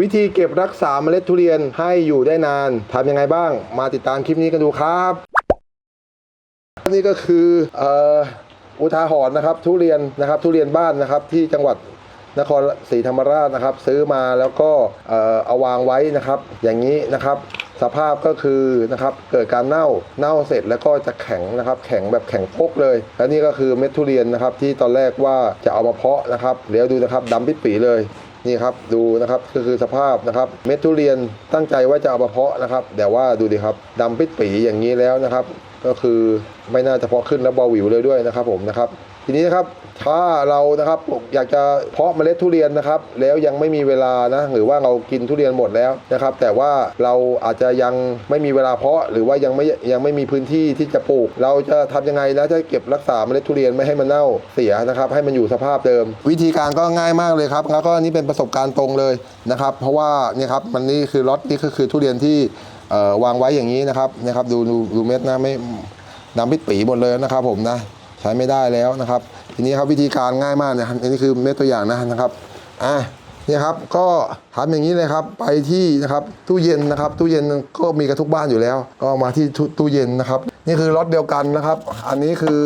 วิธีเก็บรักษาเมล็ดทุเรียนให้อยู่ได้นานทำยังไงบ้าง มาติดตามคลิปนี้กันดูครับนี่ก็คืออุทาหรณ์นะครับทุเรียนนะครับทุเรียนบ้านนะครับที่จังหวัดนครศรีธรรมราชนะครับ ซื้อมาแล้วก็เอ่อเอาวางไว้นะครับ อย่างนี้นะครับสภาพก็คือนะครับเกิดการเน่าเน่าเสร็จแล้วก็จะแข็งนะครับ แข็งแบบแข็งโป๊กเลย และนี่ก็คือเม็ดทุเรียนนะครับที่ตอนแรกว่าจะเอามาเพาะนะครับเดี๋ยวดูนะครับดำปิดปีเลย นี่ครับดูนะครับก็คือสภาพนะครับเม็ดทุเรียนตั้งใจว่าจะเอามาเพาะนะครับ แต่ว่าดูดิครับดำปิดปีอย่างนี้แล้วนะครับ ก็คือไม่น่าจะเพาะขึ้นแล้วเบาหวิวเลยด้วยนะครับผมนะครับ ทีนี้นะครับถ้าเรานะครับอยากจะเพาะเมล็ดทุเรียนนะครับ แล้วยังไม่มีเวลานะหรือว่าเรากินทุเรียนหมดแล้วนะครับ แต่ว่าเราอาจจะยังไม่มีเวลาเพาะหรือว่ายังไม่ยังไม่มีพื้นที่ที่จะปลูก เราจะทำยังไงนะจะเก็บรักษาเมล็ดทุเรียนไม่ให้มันเน่าเสียนะครับ ให้มันอยู่สภาพเดิม วิธีการก็ง่ายมากเลยครับแล้วก็นี่เป็นประสบการณ์ตรงเลยนะครับ เพราะว่าเนี่ยครับมันนี่คือล็อตนี่ก็คือทุเรียนที่วางไว้อย่างนี้นะครับนะครับดูดูดูเม็ดนะไม่น้ำพิษปีหมดเลยนะครับผมนะ ช้ไม่ได้แล้วนะครับ ทีนี้ครับวิธีการง่ายมากนะครับอันนี้คือเม็ดตัวอย่างนะนะครับอะเนี่ยครับก็ทำอย่างนี้เลยครับไปที่นะครับตู้เย็นนะครับ ตู้เย็นก็มีกันทุกบ้านอยู่แล้ว ก็มาที่ตู้เย็นนะครับ นี่คือรถเดียวกันนะครับ อันนี้คือ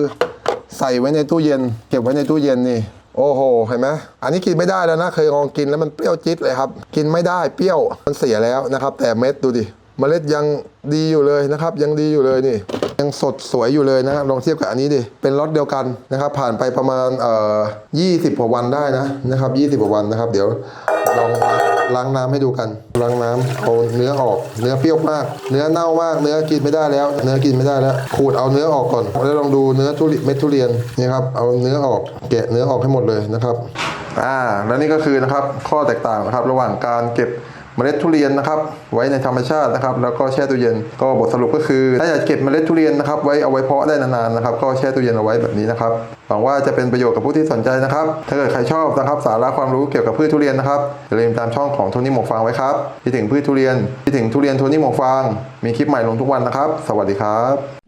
ใส่ไว้ในตู้เย็น เก็บไว้ในตู้เย็นนี่โอ้โห เห็นไหมอันนี้กินไม่ได้แล้วนะ เคยลองกินแล้วมันเปรี้ยวจิ๊ดเลยครับ กินไม่ได้เปรี้ยว มันเสียแล้วนะครับ แต่เม็ดดูดิ เมล็ดยังดีอยู่เลยนะครับ ยังดีอยู่เลยนี่ ยังสดสวยอยู่เลยนะครับลองเทียบกับอันนี้ดิเป็นรสเดียวกันนะครับ ผ่านไปประมาณเอ่อ20กว่าวันได้นะนะครับ20กว่าวันนะครับ เดี๋ยวลองล้างน้ำให้ดูกันล้างน้ำเอาเนื้อออก เนื้อเปรี้ยวมาก เนื้อเน่ามาก เนื้อกินไม่ได้แล้ว เนื้อกินไม่ได้แล้ว ขูดเอาเนื้อออกก่อนแล้วลองดูเนื้อทุเรียนเม็ดทุเรียนนี่ครับเอาเนื้อออกแกะเนื้อออกให้หมดเลยนะครับอ่าแล้วนี่ก็คือนะครับข้อแตกต่างนะครับ ระหว่างการเก็บ เมล็ดทุเรียนนะครับไว้ในธรรมชาตินะครับ แล้วก็แช่ตู้เย็นก็บทสรุปก็คือ ถ้าอยากเก็บเมล็ดทุเรียนนะครับไว้เอาไว้เพาะได้นานๆนะครับ ก็แช่ตู้เย็นเอาไว้แบบนี้นะครับหวังว่าจะเป็นประโยชน์กับผู้ที่สนใจนะครับ ถ้าเกิดใครชอบนะครับ สาระความรู้เกี่ยวกับพืชทุเรียนนะครับอย่าลืมตามช่องของโทนี่หมกฟางไว้ครับที่ถึงพืชทุเรียนที่ถึงทุเรียนโทนี่หมกฟาง มีคลิปใหม่ลงทุกวันนะครับ สวัสดีครับ